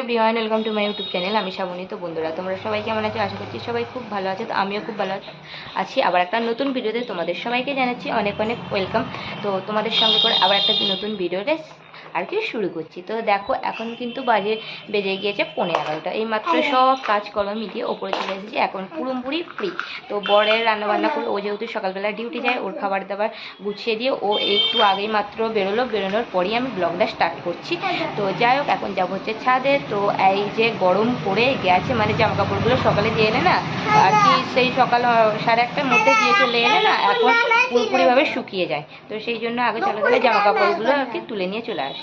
Everyone welcome to my YouTube channel আমি শ্রাবণী তো বন্ধুরা, তোমরা সবাই কেমন আছো? আশা করছি সবাই খুব ভালো আছে। তো আমিও খুব ভালো আছি। আবার একটা নতুন ভিডিওতে তোমাদের সবাইকে জানাচ্ছি অনেক অনেক ওয়েলকাম তো তোমাদের সঙ্গে করে আবার একটা নতুন ভিডিওতে আর কি শুরু করছি। তো দেখো এখন কিন্তু বাজে বেজে গিয়েছে পনেরো এগারোটা। এই মাত্র সব কাজকর্ম মিটিয়ে ওপরে চলে এসেছি। এখন পুরোপুরি ফ্রি তো বরের রান্নাবান্না করে ও যেহেতু সকালবেলা ডিউটি যায় ওর খাবার দাবার গুছিয়ে দিয়ে ও একটু আগেই মাত্র বেরোলো। বেরোনোর পরেই আমি ব্লগটা স্টার্ট করছি। তো যাই হোক এখন যাব হচ্ছে ছাদে। তো এই যে গরম পড়ে গেছে মানে জামা কাপড়গুলো সকালে দিয়ে এলে না আর কি সেই সকাল সাড়ে একটার মধ্যে দিয়ে চলে এলে না এখন পুরোপুরিভাবে শুকিয়ে যায়। তো সেই জন্য আগে চলে গেলে জামা কাপড়গুলো আর কি তুলে নিয়ে চলে আসি।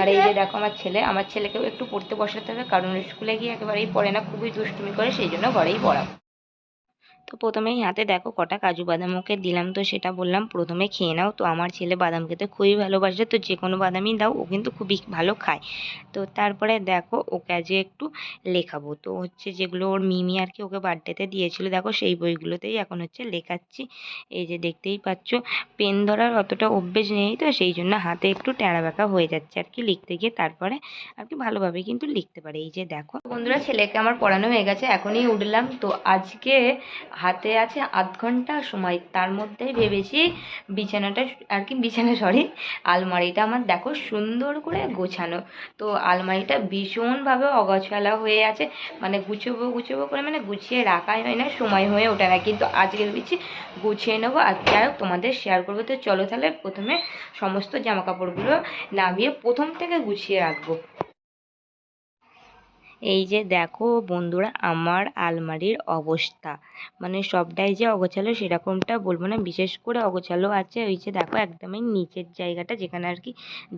আর এই যে দেখো আমার ছেলে, আমার ছেলেকেও একটু পড়তে বসাতে হবে, কারণ স্কুলে গিয়ে একেবারেই পড়ে না, খুবই দুষ্টুমি করে, সেই জন্য ঘরেই পড়াবো। তো প্রথমেই হাতে দেখো কটা কাজু বাদাম ওকে দিলাম, তো সেটা বললাম, প্রথমে খেয়ে নাও। তো আমার ছেলে বাদাম খেতে খুবই ভালোবাসে, তো যে কোনো বাদামই দাও, ও কিন্তু খুবই ভালো খায়। তো তারপরে দেখো ওকে আজ একটু লেখাবো। তো হচ্ছে যেগুলো ওর মিমি আর কি ওকে বার্থডেতে দিয়েছিল, দেখো সেই বইগুলোতেই এখন হচ্ছে লেখাচ্ছি। এই যে দেখতেই পাচ্ছ পেন ধরার অতটা অভ্যেস নেই, তো সেই জন্য হাতে একটু ট্যাড়া ব্যাকা হয়ে যাচ্ছে আর কি লিখতে গিয়ে, তারপরে আর কি ভালোভাবে কিন্তু লিখতে পারে। এই যে দেখো, বন্ধুরা ছেলেকে আমার পড়ানো হয়ে গেছে, এখনই উঠলাম। তো আজকে হাতে আছে আধ ঘণ্টা সময় তার মধ্যেই ভেবেছি বিছানাটা, আর কি বিছানা সরি আলমারিটা আমার দেখো সুন্দর করে গোছানো। তো আলমারিটা ভীষণভাবে অগোছালা হয়ে আছে মানে গুছোবো গুছোবো করে মানে গুছিয়ে রাখাই হয় না, সময় হয়ে ওঠে না। কিন্তু আজকে ভেবেছি গুছিয়ে নেব আর যাই হোক তোমাদের শেয়ার করব। তো চলো তাহলে প্রথমে সমস্ত জামা কাপড়গুলো নামিয়ে প্রথম থেকে গুছিয়ে রাখব। এই যে দেখো বন্ধুরা, আমার আলমারির অবস্থা। মানে সবটাই যে অগোছালো সেরকমটা বলব না। বিশেষ করে অগোছালো আছে ওই যে দেখো একদমই নিচের জায়গাটা যেখানে আর কি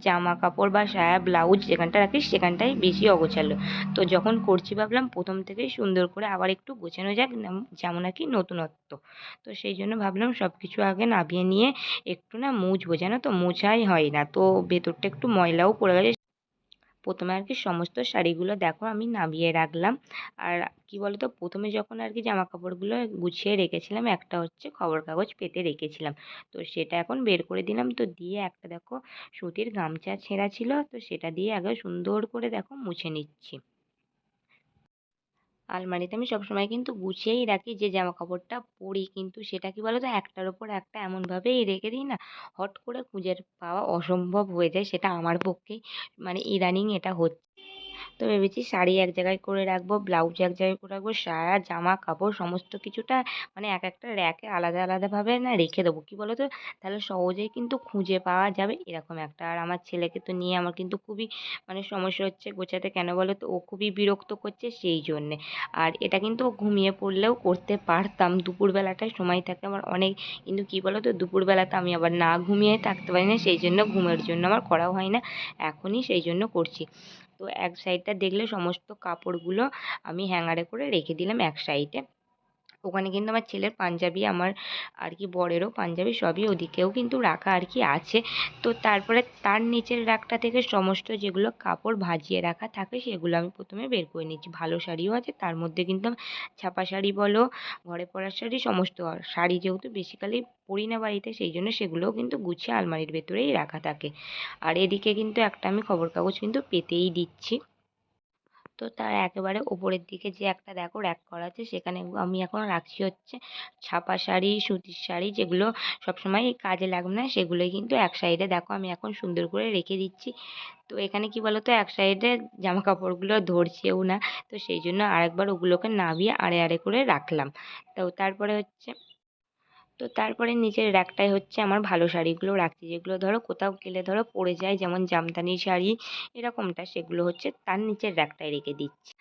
জামা কাপড় বা সায়া ব্লাউজ যেখানটা রাখি সেখানটাই বেশি অগোছালো। তো যখন করছি ভাবলাম প্রথম থেকেই সুন্দর করে আবার একটু গোছানো যাক যেমন আর কি নতুনত্ব। তো সেই জন্য ভাবলাম সব কিছু আগে নামিয়ে নিয়ে একটু না মুছবো। জানো তো, মোছাই হয় না। তো ভেতরটা একটু ময়লাও পড়ে গেছে। প্রথমে আর কি সমস্ত শাড়িগুলো দেখো আমি নামিয়ে রাখলাম। আর কি বলতো? প্রথমে যখন আর কি জামা কাপড়গুলো গুছিয়ে রেখেছিলাম, একটা হচ্ছে খবর কাগজ পেতে রেখেছিলাম। তো সেটা এখন বের করে দিলাম। তো দিয়ে একটা দেখো সুতির গামছা ছেঁড়া ছিল। তো সেটা দিয়ে আগে সুন্দর করে দেখো মুছে নিচ্ছি। আলমারিতে আমি সবসময় কিন্তু গুছিয়েই রাখি যে জামা কাপড়টা পরি। কিন্তু সেটা কি বলো তো একটার ওপর একটা এমনভাবেই রেখে দিই না, হট করে খুঁজে পাওয়া অসম্ভব হয়ে যায়। সেটা আমার পক্ষেই মানে ইদানিং এটা হচ্ছে। তো ভেবেছি শাড়ি এক জায়গায় করে রাখব ব্লাউজ এক জায়গায় করে রাখব, সায়া, জামা, কাপড়, সমস্ত কিছুটা মানে এক একটা র্যাকে আলাদা আলাদাভাবে না রেখে দেবো। কী বলো তো তাহলে সহজেই কিন্তু খুঁজে পাওয়া যাবে। এরকম একটা আর আমার ছেলেকে তো নিয়ে আমার কিন্তু খুবই মানে সমস্যা হচ্ছে, গোছাতে কেন বলো তো? ও খুবই বিরক্ত করছে সেই জন্যে। আর এটা কিন্তু ঘুমিয়ে পড়লেও করতে পারতাম। দুপুরবেলাটায় সময় থাকে আমার অনেক। কিন্তু কী বলো তো? দুপুরবেলাতে আমি আবার না ঘুমিয়ে থাকতে পারি না। সেই জন্য ঘুমের জন্য আমার করাও হয় না। এখনই সেই জন্য করছি। তো এক সাইডটা দেখলে সমস্ত কাপড়গুলো আমি হ্যাঙ্গারে করে রেখে দিলাম এক সাইডে ওখানে কিন্তু আমার ছেলের পাঞ্জাবি, আমার আর কি বরেরও পাঞ্জাবি সবই ওদিকেও কিন্তু রাখা আর কি আছে। তো তারপরে তার নিচের রাকটা থেকে সমস্ত যেগুলো কাপড় ভাজিয়ে রাখা থাকে সেগুলো আমি প্রথমে বের করে নিচ্ছি ভালো শাড়িও আছে, তার মধ্যে কিন্তু ছাপা শাড়ি বলো, ঘরে পরার শাড়ি, সমস্ত শাড়ি যেহেতু বেসিক্যালি পরি না বাড়িতে, সেই জন্য সেগুলোও কিন্তু গুছিয়ে আলমারির ভেতরেই রাখা থাকে। আর এদিকে কিন্তু একটা আমি খবর কাগজ কিন্তু পেতেই দিচ্ছি। তো তার একেবারে ওপরের দিকে যে একটা দেখো র্যাক করা আছে, সেখানে আমি এখন রাখছি হচ্ছে ছাপা শাড়ি, সুতির শাড়ি যেগুলো সবসময় কাজে লাগবে না, সেগুলোই কিন্তু এক সাইডে দেখো আমি এখন সুন্দর করে রেখে দিচ্ছি। তো এখানে কি বলো তো এক সাইডে জামা কাপড়গুলো ধরছেও না, তো সেই জন্য আরেকবার ওগুলোকে নামিয়ে আড়ে আড়ে করে রাখলাম। তো তারপরে হচ্ছে তো তারপরে নিচের র্যাকটায় হচ্ছে আমার ভালো শাড়িগুলো রাখছি। যেগুলো ধরো কোথাও গেলে ধরো পড়ে যায়, যেমন জামদানি শাড়ি এরকমটা, সেগুলো হচ্ছে তার নিচের র্যাকটায় রেখে দিচ্ছি।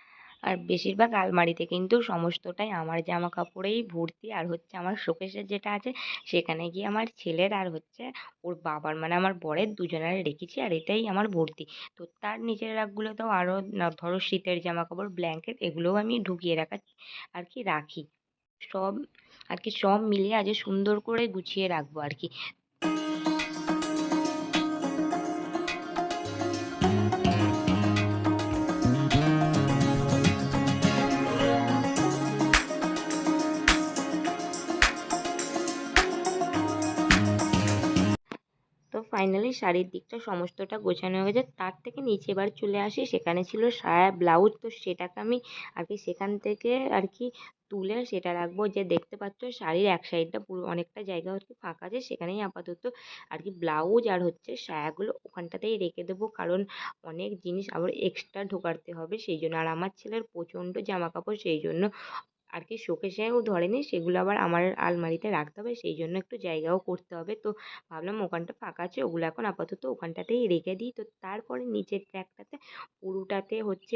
আর বেশিরভাগ আলমারিতে কিন্তু সমস্তটাই আমার জামা কাপড়েই ভর্তি। আর হচ্ছে আমার শোকেসের যেটা আছে, সেখানে গিয়ে আমার ছেলের আর হচ্ছে ওর বাবার মানে আমার বরের দুজনের রেখেছি আর এটাই আমার ভর্তি। তো তার নিচের রাকগুলোতেও আরও ধরো শীতের জামা কাপড় ব্ল্যাঙ্কেট, এগুলোও আমি ঢুকিয়ে রাখা, আর কি রাখি। সব আর কি সব মিলিয়ে আজকে সুন্দর করে গুছিয়ে রাখব আর কি। ফাইনালি শাড়ির দিকটা সমস্তটা গোছানো হয়ে গেছে। তার থেকে নিচে এবার চলে আসি, সেখানে ছিল সায়া ব্লাউজ। তো সেটাকে আমি আর কি সেখান থেকে আর কি তুলে সেটা রাখব। যে দেখতে পাচ্ছ শাড়ির এক সাইডটা পুরো অনেকটা জায়গা হচ্ছে ফাঁকা আছে, সেখানেই আপাতত আর কি ব্লাউজ আর হচ্ছে সায়াগুলো ওখানটাতেই রেখে দেবো। কারণ অনেক জিনিস আবার এক্সট্রা ঢোকাতে হবে, সেই জন্য। আর আমার ছেলের প্রচণ্ড জামা কাপড় সেই জন্য আর কি শোকেশেও ধরেনি, সেগুলো আবার আমার আলমারিতে রাখতে হবে, সেই জন্য একটু জায়গাও করতে হবে। তো ভাবলাম ওখানটা ফাঁকা আছে, ওগুলো এখন আপাতত ওখানটাতেই রেখে দিই। তো তারপরে নিচের ট্র্যাকটাতে পুরোটাতে হচ্ছে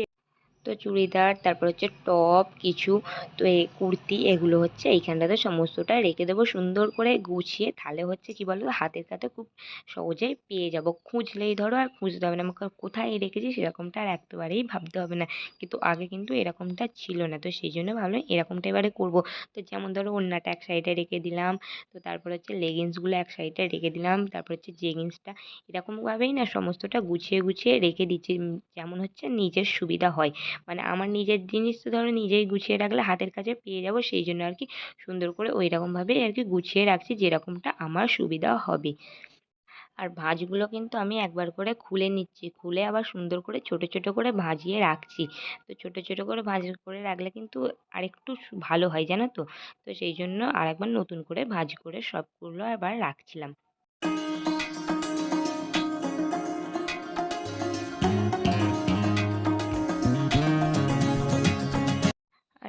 তো চুড়িদার, তারপর হচ্ছে টপ, কিছু, তো এই কুর্তি, এগুলো হচ্ছে এইখানটাতে সমস্তটা রেখে দেবো। সুন্দর করে গুছিয়ে তাহলে হচ্ছে কি বলো হাতের কাছে খুব সহজেই পেয়ে যাব। খুঁজলেই ধরো আর খুঁজতে হবে না, আমাকে কোথায় রেখেছি সেরকমটা আর একেবারেই ভাবতে হবে না। কিন্তু আগে কিন্তু এরকমটা ছিল না, তো সেই জন্য ভাবলাম এরকমটা এবারে করব। তো যেমন ধরো ওড়নাটা এক সাইডে রেখে দিলাম, তো তারপর হচ্ছে লেগিংসগুলো এক সাইডে রেখে দিলাম, তারপর হচ্ছে জেগিংসটা এরকমভাবেই না সমস্তটা গুছিয়ে গুছিয়ে রেখে দিচ্ছি। যেমন হচ্ছে নিজের সুবিধা হয়। মানে আমার নিজের জিনিস তো ধরো নিজেই গুছিয়ে রাখলে হাতের কাছে পেয়ে যাব, সেই জন্য আর কি সুন্দর করে ওই রকমভাবেই আর কি গুছিয়ে রাখছি যেরকমটা আমার সুবিধা হবে। আর ভাঁজগুলো কিন্তু আমি একবার করে খুলে নিচ্ছি, খুলে আবার সুন্দর করে ছোটো ছোটো করে ভাজিয়ে রাখছি। তো ছোটো ছোটো করে ভাজ করে রাখলে কিন্তু আরেকটু ভালো হয় জানো তো? তো সেই জন্য আরেকবার নতুন করে ভাজ করে সবগুলো আবার রাখছিলাম।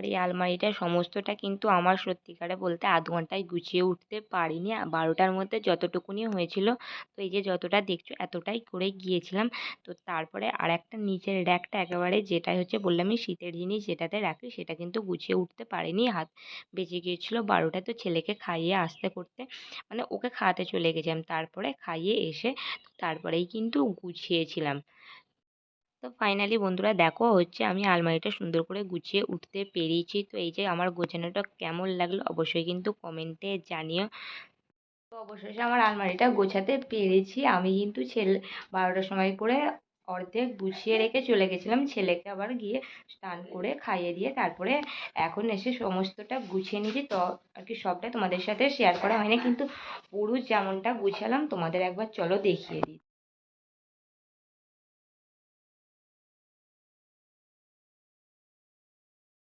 আর এই আলমারিটা সমস্তটা কিন্তু আমার সত্যিকারে বলতে আধ ঘন্টায় গুছিয়ে উঠতে পারিনি। বারোটার মধ্যে যতটুকুনি হয়েছিল, তো এই যে যতটা দেখছ এতটাই করে গিয়েছিলাম। তো তারপরে আর একটা নিচের র্যাকটা একেবারে যেটা হচ্ছে বললামই শীতের জিনিস যেটাতে রাখি সেটা কিন্তু গুছিয়ে উঠতে পারিনি। হাত বেঁচে গিয়েছিল বারোটা তো ছেলেকে খাইয়ে আসতে করতে। মানে ওকে খাওয়াতে চলে গেছিলাম তারপরে খাইয়ে এসে তারপরেই কিন্তু গুছিয়েছিলাম। তো ফাইনালি বন্ধুরা দেখো হচ্ছে আমি আলমারিটা সুন্দর করে গুছিয়ে উঠতে পেরেছি। তো এই যে আমার গোছানোটা কেমন লাগল অবশ্যই কিন্তু কমেন্টে জানিও। তো অবশেষে আমার আলমারিটা গোছাতে পেরেছি। আমি কিন্তু ছেলে বারোটার সময় করে অর্ধেক গুছিয়ে রেখে চলে গেছিলাম। ছেলেকে আবার গিয়ে স্নান করে খাইয়ে দিয়ে তারপরে এখন এসে সমস্তটা গুছিয়ে নিয়েছি। তো আর কি সবটা তোমাদের সাথে শেয়ার করা হয়নি। কিন্তু পুরো যেমনটা গুছালাম তোমাদের একবার চলো দেখিয়ে দিই।